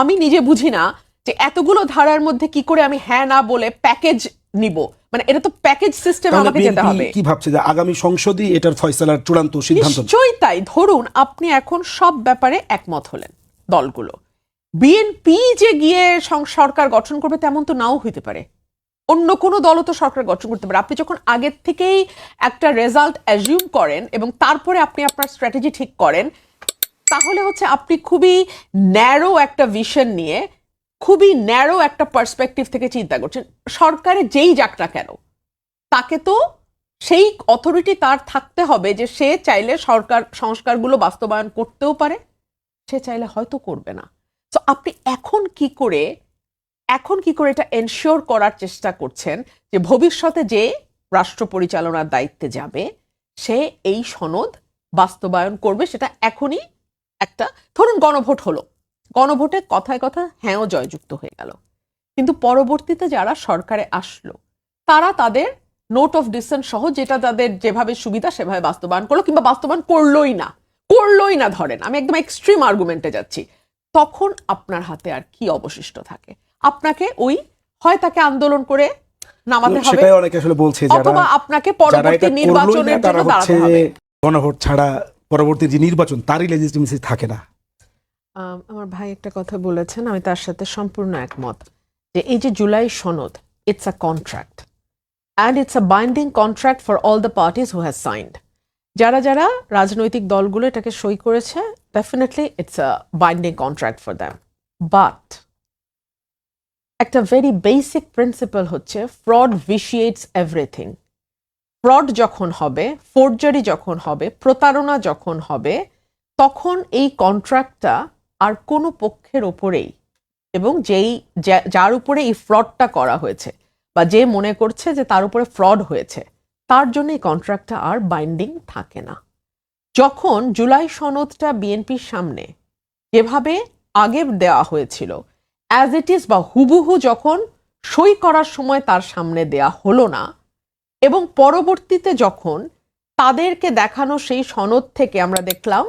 আমি নিজে বুঝি না যে এতগুলো ধারার মধ্যে কি করে আমি হ্যাঁ না বলে প্যাকেজ নিব। মানে এটা তো প্যাকেজ সিস্টেম আমাকে যেতে হবে। কি ভাবছে যে আগামী সংসদই এটার ফয়সালার চূড়ান্ত সিদ্ধান্ত? নিশ্চয়ই তাই। ধরুন আপনি এখন সব ব্যাপারে একমত হলেন দলগুলো। বিএনপি যে গিয়ে সরকার গঠন করবে তেমন তো নাও হইতে পারে। অন্য কোনো দলও তো সরকার গঠন করতে পারে। আপনি যখন আগের থেকেই একটা রেজাল্ট অ্যাজিউম করেন এবং তারপরে আপনি আপনার স্ট্র্যাটেজি ঠিক করেন তাহলে হচ্ছে আপনি খুবই ন্যারো একটা ভিশন নিয়ে খুবই ন্যারো একটা পার্সপেক্টিভ থেকে চিন্তা করছেন। সরকারে যেই যাক না কেন, তাকে তো সেই অথরিটি তার থাকতে হবে যে সে চাইলে সরকার, সংস্কারগুলো বাস্তবায়ন করতেও পারে, সে চাইলে হয়তো করবে না। তো আপনি এখন কি করে, এখন কি করে এটা এনশিওর করার চেষ্টা করছেন যে ভবিষ্যতে যে রাষ্ট্র পরিচালনার দায়িত্বে যাবে, সে এই সনদ বাস্তবায়ন করবে, সেটা এখনই একটা ধরুন গণভোট হলো। গণভোটে কথায় কথা হ্যাঁও জয়যুক্ত হয়ে গেল। কিন্তু পরবর্তীতে যারা সরকারে আসলো তারা তাদের নোট অফ ডিসেন্ট সহ যেটা তাদের যেভাবে সুবিধা সেভাবে বাস্তবায়ন করল কিংবা বাস্তবায়ন করলোই না করলোই না ধরেন আমি একদম এক্সট্রিম আর্গুমেন্টে যাচ্ছি। তখন আপনার হাতে আর কি অবশিষ্ট থাকে? আপনাকে ওই হয় তাকে আন্দোলন করে নামাতে হবে সেটাই অনেকে আসলে বলছে যারা অথবা আপনাকে পরবর্তী নির্বাচনের জন্য দাঁড়াতে হবে। গণভোট ছাড়া পরবর্তী যে নির্বাচন, তারই লেজিটিমেসি থাকে না। আমার ভাই একটা কথা বলেছেন, আমি তার সাথে সম্পূর্ণ একমত, যে এই যে জুলাই সনদ it's a contract and it's a binding contract for all the parties who has signed যারা যারা রাজনৈতিক দলগুলো এটাকে সই করেছে definitely it's a binding contract for them but একটা ভেরি বেসিক প্রিন্সিপাল হচ্ছে ফ্রড ভিশিয়েটস এভরিথিং ফ্রড যখন হবে ফোর্জারি যখন হবে, প্রতারণা যখন হবে, তখন এই কন্ট্রাক্টটা আর কোনো পক্ষের ওপরেই এবং যেই যার উপরে এই ফ্রডটা করা হয়েছে বা যে মনে করছে যে তার উপরে ফ্রড হয়েছে, তার জন্য এই কন্ট্রাক্টটা আর বাইন্ডিং থাকে না। যখন জুলাই সনদটা বিএনপির সামনে যেভাবে আগে দেওয়া হয়েছিল অ্যাজ ইট ইজ বা হুবহু যখন সই করার সময় তার সামনে দেয়া হলো না এবং পরবর্তীতে যখন তাদেরকে দেখানো সেই সনদ থেকে আমরা দেখলাম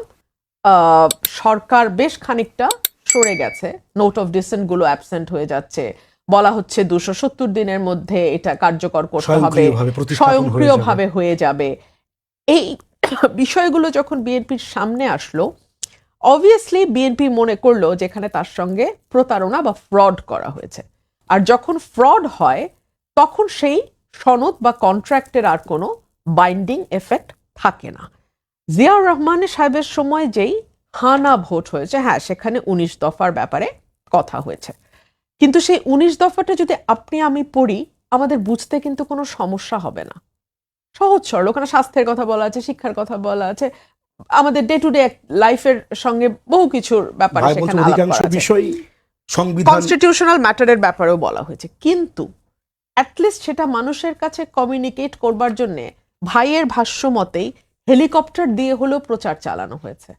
সরকার বেশ খানিকটা সরে গেছে। নোট অফ ডিসেন্টগুলো অ্যাবসেন্ট হয়ে যাচ্ছে। বলা হচ্ছে দুশো সত্তর দিনের মধ্যে এটা কার্যকর করতে হবে। স্বয়ংক্রিয়ভাবে হয়ে যাবে। এই বিষয়গুলো যখন বিএনপির সামনে আসলো অবভিয়াসলি বিএনপি মনে করল যেখানে তার সঙ্গে প্রতারণা বা ফ্রড করা হয়েছে। আর যখন ফ্রড হয় তখন সেই সনদ বা কন্ট্রাক্টের আর কোনো বাইন্ডিং এফেক্ট থাকে না। জিয়াউর রহমানের সাহেবের সময় যেই হানা ভোট হয়েছে হ্যাঁ সেখানে উনিশ দফার ব্যাপারে কথা হয়েছে। কিন্তু সেই উনিশ দফাটা যদি আপনি আমি পড়ি আমাদের বুঝতে কিন্তু কোনো সমস্যা হবে না। সহজ সরল ওখানে স্বাস্থ্যের কথা বলা আছে শিক্ষার কথা বলা আছে আমাদের ডে টু ডে লাইফের সঙ্গে বহু কিছুর ব্যাপারে সেখানে। বিষয় সংবিধান কনস্টিটিউশনাল ম্যাটারের ব্যাপারেও বলা হয়েছে। কিন্তু অ্যাটলিস্ট সেটা মানুষের কাছে কমিউনিকেট করবার জন্য ভাইয়ের ভাষ্য মতেই হেলিকপ্টার দিয়ে হলেও প্রচার চালানো হয়েছে।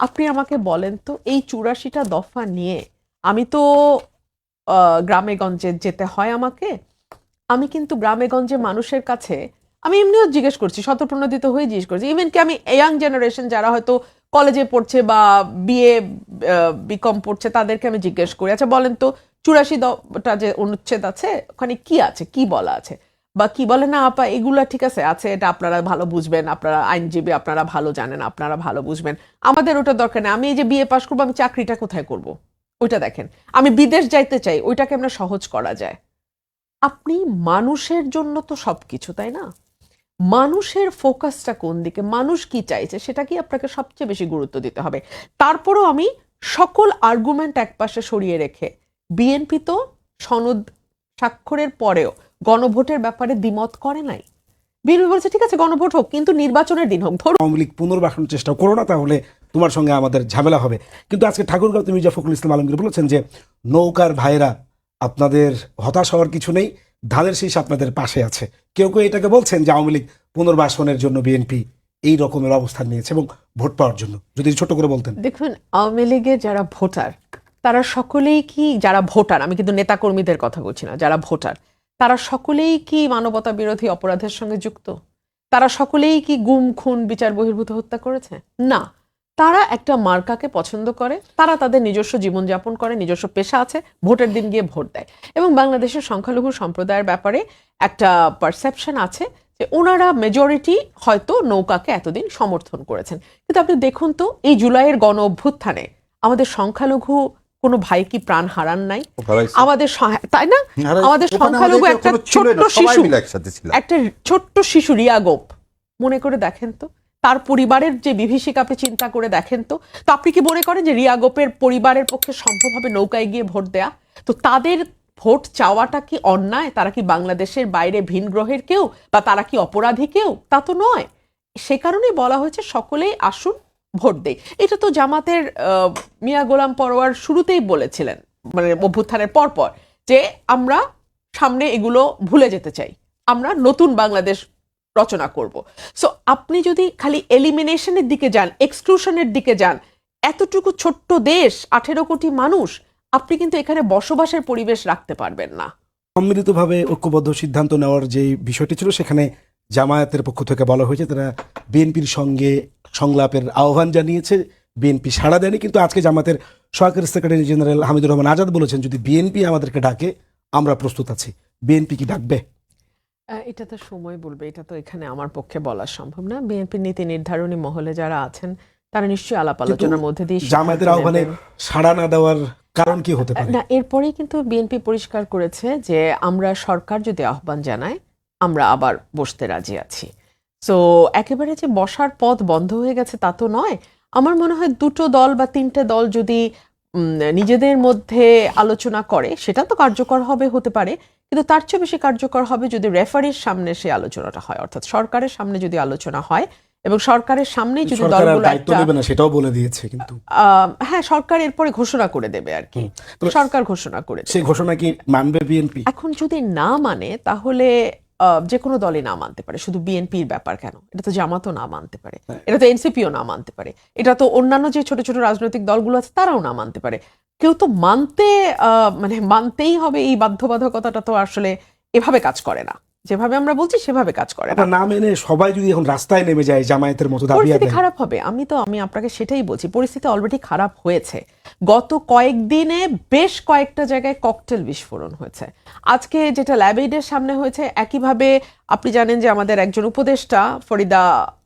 আপনি আমাকে বলেন তো, এই চুরাশিটা দফা নিয়ে আমি তো গ্রামে গঞ্জে যেতে হয় আমাকে, আমি কিন্তু গ্রামে গঞ্জে মানুষের কাছে, আমি এমনিও জিজ্ঞেস করছি শতপ্রণোদিত হয়ে জিজ্ঞেস করছি। ইভেন কি আমি ইয়াং জেনারেশন যারা হয়তো কলেজে পড়ছে বা বিএ বিকম পড়ছে, তাদেরকে আমি জিজ্ঞেস করি আচ্ছা বলেন তো চুরাশি দটা যে অনুচ্ছেদ আছে, ওখানে কি আছে? কি বলা আছে? বা কি বলে, না, আপা, এগুলা ঠিক আছে আছে, এটা আপনারা ভালো বুঝবেন, আপনারা আইনজীবী, আপনারা ভালো জানেন, আপনারা ভালো বুঝবেন। আমাদের ওটা দরকার নেই, আমি এই যে বিএ পাশ করব, আমি চাকরিটা কোথায় করব? ওইটা দেখেন, আমি বিদেশ যাইতে চাই, ওইটাকে আমরা সহজ করা যায়। আপনি মানুষের জন্য তো সবকিছু, তাই না? মানুষের ফোকাসটা কোন দিকে, মানুষ কি চাইছে, সেটা কি আপনাকে সবচেয়ে বেশি গুরুত্ব দিতে হবে? তারপরও আমি সকল আর্গুমেন্ট একপাশে সরিয়ে রেখে বিএনপি তো সনদ স্বাক্ষরের পরেও গণভোটের ব্যাপারে দ্বিমত করে নাই। বিএনপি বলছে ঠিক আছে গণভোট হোক কিন্তু নির্বাচনের দিন হোক ধরুন। আওয়ামী লীগ পুনর্বাসনের চেষ্টা করো না তাহলে তোমার সঙ্গে আমাদের ঝামেলা হবে। কিন্তু আজকে ঠাকুরগাঁও তুমি ফখরুল ইসলাম আলমগীর বলেছেন যে নৌকার ভাইরা আপনাদের হতাশ হওয়ার কিছু নেই ধানের শীষ আপনাদের পাশে আছে। কেউ কেউ এটাকে বলছেন যে আওয়ামী লীগ পুনর্বাসনের জন্য বিএনপি এই রকমের অবস্থান নিয়েছে এবং ভোট পাওয়ার জন্য। যদি ছোট করে বলতেন। দেখুন আওয়ামী লীগের যারা ভোটার তারা সকলেই কি, যারা ভোটার, আমি কিন্তু নেতাকর্মীদের কথা বলছি না, যারা ভোটার, তারা সকলেই কি মানবতা বিরোধী অপরাধের সঙ্গে যুক্ত? তারা সকলেই কি গুম, খুন, বিচার বহির্ভূত হত্যা করেছে? না। তারা একটা মার্কাকে পছন্দ করে, তারা তাদের নিজস্ব জীবনযাপন করে, নিজস্ব পেশা আছে, ভোটের দিন গিয়ে ভোট দেয়। এবং বাংলাদেশের সংখ্যালঘু সম্প্রদায়ের ব্যাপারে একটা পারসেপশন আছে যে ওনারা মেজরিটি হয়তো নৌকাকে এতদিন সমর্থন করেছেন। কিন্তু আপনি দেখুন তো, এই জুলাইয়ের গণ অভ্যুত্থানে আমাদের সংখ্যালঘু কোনো ভাই কি প্রাণ হারান নাই? আমাদের তাই না? আমাদের সংখ্যালঘু একটা ছোট্ট শিশু। একটা ছোট্ট শিশু রিয়া গোপ মনে করে দেখেন তো? তার পরিবারের যে বিভীষিকা আপনি চিন্তা করে দেখেন তো? তো আপনি কি মনে করেন যে রিয়া গোপের পরিবারের পক্ষে সম্ভব হবে নৌকায় গিয়ে ভোট দেয়া? তো তাদের ভোট চাওয়াটা কি অন্যায়? তারা কি বাংলাদেশের বাইরে ভিন গ্রহের কেউ? বা তারা কি অপরাধী কেউ? তা তো নয়। সে কারণেই বলা হয়েছে সকলেই আসুন ভোট দেই। এটা তো জামাতের মিয়া গোলাম পরোয়ার শুরুতেই বলেছিলেন মানে অভ্যুত্থানের পরপর যে আমরা সামনে এগুলো ভুলে যেতে চাই। আমরা নতুন বাংলাদেশ রচনা করব। সো আপনি যদি খালি এলিমিনেশনের দিকে যান এক্সক্লুশনের দিকে যান, এতটুকু ছোট্ট দেশ, আঠেরো কোটি মানুষ, আপনি কিন্তু এখানে বসবাসের পরিবেশ রাখতে পারবেন না। সম্মিলিতভাবে ঐক্যবদ্ধ সিদ্ধান্ত নেওয়ার যে বিষয়টি ছিল, সেখানে জামায়াতের পক্ষ থেকে বলা হয়েছে তারা বিএনপির সঙ্গে সংলাপের আহ্বান জানিয়েছে। বিএনপি সাড়া দেয়নি কিন্তু আজকে জামাতের সরকারি সেক্রেটারি জেনারেল হামিদুর রহমান আজাদ বলেছেন যদি বিএনপি আমাদেরকে ডাকে আমরা প্রস্তুত আছি। বিএনপি কি ডাকবে? এটা তো সময় বলবে এটা তো এখানে আমার পক্ষে বলা সম্ভব না। বিএনপির নীতি নির্ধারণী মহলে যারা আছেন তারা নিশ্চয়ই আলাপ আলোচনার মধ্যে দিয়ে জামায়াতের আহ্বানে সাড়া না দেওয়ার কারণ কি হতে পারে? না এরপরেই কিন্তু বিএনপি পরিষ্কার করেছে যে আমরা সরকার যদি আহ্বান জানায় আমরা আবার বসতে রাজি আছি। সো একেবারে যে বসার পথ বন্ধ হয়ে গেছে তা তো নয়। আমার মনে হয় দুটো দল বা তিনটে দল যদি নিজেদের মধ্যে আলোচনা করে সেটা তো কার্যকর হবে হতে পারে। কিন্তু তার চেয়ে বেশি কার্যকর হবে যদি রেফারির সামনে সেই আলোচনাটা হয়। অর্থাৎ সরকারের সামনে যদি আলোচনা হয় এবং সরকারের সামনেই যদি দলগুলো একটা সেটাও বলে দিয়েছে কিন্তু। আহ, হ্যাঁ সরকার এরপরে ঘোষণা করে দেবে আর কি। সরকার ঘোষণা করে। সেই ঘোষণা কি মানবে বিএনপি? এখন যদি না মানে তাহলে যে কোনো দলে না মানতে পারে। শুধু বিএনপির ব্যাপার কেন? এটা তো জামাতও না মানতে পারে। এটা তো এনসিপিও না মানতে পারে। এটা তো অন্যান্য যে ছোট ছোট রাজনৈতিক দলগুলো আছে তারাও না মানতে পারে। কেউ তো মানতে আহ, মানে মানতেই হবে এই বাধ্যবাধকতাটা তো আসলে এভাবে কাজ করে না। যেভাবে আমরা বলছি সেভাবে কাজ করে না। না মেনে সবাই যদি এখন রাস্তায় নেমে যায় জামায়াতের মতো দাবি পরিস্থিতি খারাপ হবে। আমি তো আমি আপনাকে সেটাই বলছি পরিস্থিতি অলরেডি খারাপ হয়েছে। গত কয়েকদিনে বেশ কয়েকটা জায়গায় ককটেল বিস্ফোরণ হয়েছে। আজকে যেটা ল্যাবেইডের সামনে হয়েছে একইভাবে আপনি জানেন যে আমাদের একজন উপদেষ্টা ফরিদা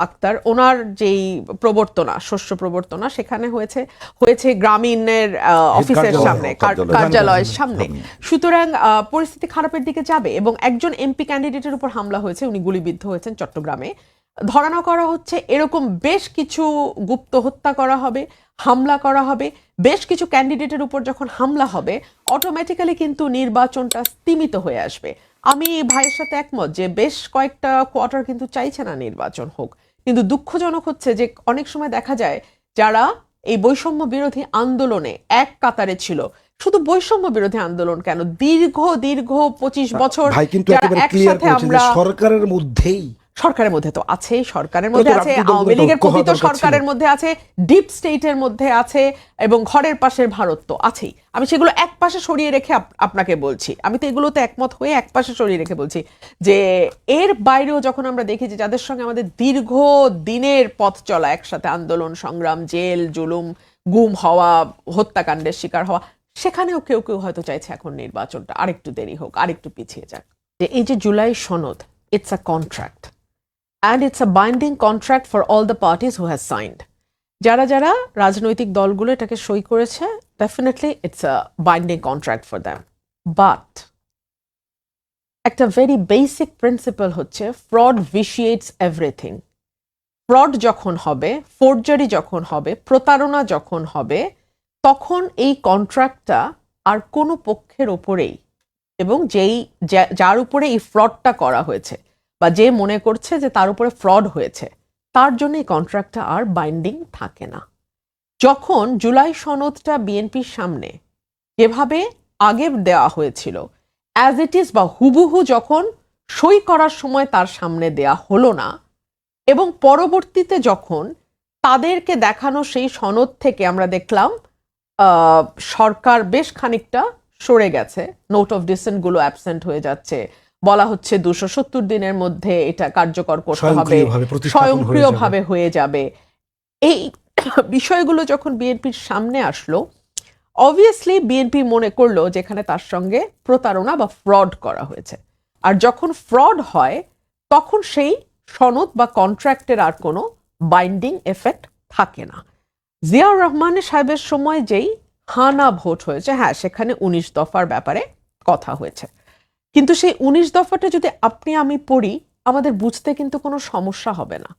আক্তার ওনার যেই প্রবর্তনা শস্য প্রবর্তনা সেখানে হয়েছে হয়েছে গ্রামীণের অফিসের সামনে কার্যালয়ের সামনে। সুতরাং পরিস্থিতি খারাপের দিকে যাবে এবং একজন এমপি ক্যান্ডিডেটের উপর হামলা হয়েছে উনি গুলিবিদ্ধ হয়েছেন চট্টগ্রামে। ধারণা করা হচ্ছে এরকম বেশ কিছু গুপ্ত হত্যা করা হবে হামলা করা হবে বেশ কিছু ক্যান্ডিডেটের উপর যখন হামলা হবে অটোমেটিক্যালি কিন্তু নির্বাচনটা স্তীমিত হয়ে আসবে। আমি ভাইয়ের সাথে একমত যে বেশ কয়েকটা কোয়ার্টার কিন্তু চাইছে না নির্বাচন হোক। কিন্তু দুঃখজনক হচ্ছে যে অনেক সময় দেখা যায় যারা এই বৈষম্য বিরোধী আন্দোলনে এক কাতারে ছিল শুধু বৈষম্য বিরোধী আন্দোলন কেন? দীর্ঘ দীর্ঘ পঁচিশ বছর ভাই কিন্তু একেবারে ক্লিয়ার একসাথে করেছে আমরা সরকারের মধ্যেই সরকারের মধ্যে তো আছেই সরকারের মধ্যে আছে আওয়ামী লীগের কথিত সরকারের মধ্যে আছে ডিপ স্টেটের মধ্যে আছে এবং ঘরের পাশের ভারত তো আছেই। আমি সেগুলো এক পাশে সরিয়ে রেখে আপ- আপনাকে বলছি। আমি তো এগুলোতে একমত হয়ে এক পাশে সরিয়ে রেখে বলছি যে এর বাইরেও যখন আমরা দেখি যে যাদের সঙ্গে আমাদের দীর্ঘ দিনের পথ চলা একসাথে আন্দোলন সংগ্রাম জেল জুলুম গুম হওয়া হত্যাকাণ্ডের শিকার হওয়া সেখানেও কেউ কেউ হয়তো চাইছে এখন নির্বাচনটা। আরেকটু দেরি হোক আরেকটু পিছিয়ে যাক। যে এই যে জুলাই সনদ it's a contract and it's a binding contract for all the parties who has signed যারা যারা রাজনৈতিক দলগুলো এটাকে সই করেছে definitely it's a binding contract for them but একটা ভেরি বেসিক প্রিন্সিপাল হচ্ছে ফ্রড ভিশিয়েটস এভরিথিং ফ্রড যখন হবে ফোর্জারি যখন হবে, প্রতারণা যখন হবে, তখন এই কন্ট্রাক্টটা আর কোনো পক্ষের ওপরেই এবং যেই যার উপরে এই ফ্রডটা করা হয়েছে বা যে মনে করছে যে তার উপরে ফ্রড হয়েছে, তার জন্য এই কন্ট্রাক্টটা আর বাইন্ডিং থাকে না। যখন জুলাই সনদটা বিএনপির সামনে যেভাবে আগে দেওয়া হয়েছিল অ্যাজ ইট ইজ বা হুবহু যখন সই করার সময় তার সামনে দেয়া হলো না, এবং পরবর্তীতে যখন তাদেরকে দেখানো সেই সনদ থেকে আমরা দেখলাম সরকার বেশ খানিকটা সরে গেছে নোট অফ ডিসেন্টগুলো অ্যাবসেন্ট হয়ে যাচ্ছে বলা হচ্ছে দুশো সত্তর দিনের মধ্যে এটা কার্যকর করতে হবে। স্বয়ংক্রিয়ভাবে হয়ে যাবে। এই বিষয়গুলো যখন বিএনপির সামনে আসলো অবভিয়াসলি বিএনপি মনে করল যেখানে তার সঙ্গে প্রতারণা বা ফ্রড করা হয়েছে। আর যখন ফ্রড হয় তখন সেই সনদ বা কন্ট্রাক্টের আর কোনো বাইন্ডিং এফেক্ট থাকে না। জিয়াউর রহমানের সাহেবের সময় যেই হানা ভোট হয়েছে হ্যাঁ সেখানে উনিশ দফার ব্যাপারে কথা হয়েছে। কিন্তু সেই উনিশ দফাটা যদি আপনি আমি পড়ি, আমাদের বুঝতে কিন্তু কোনো সমস্যা হবে না।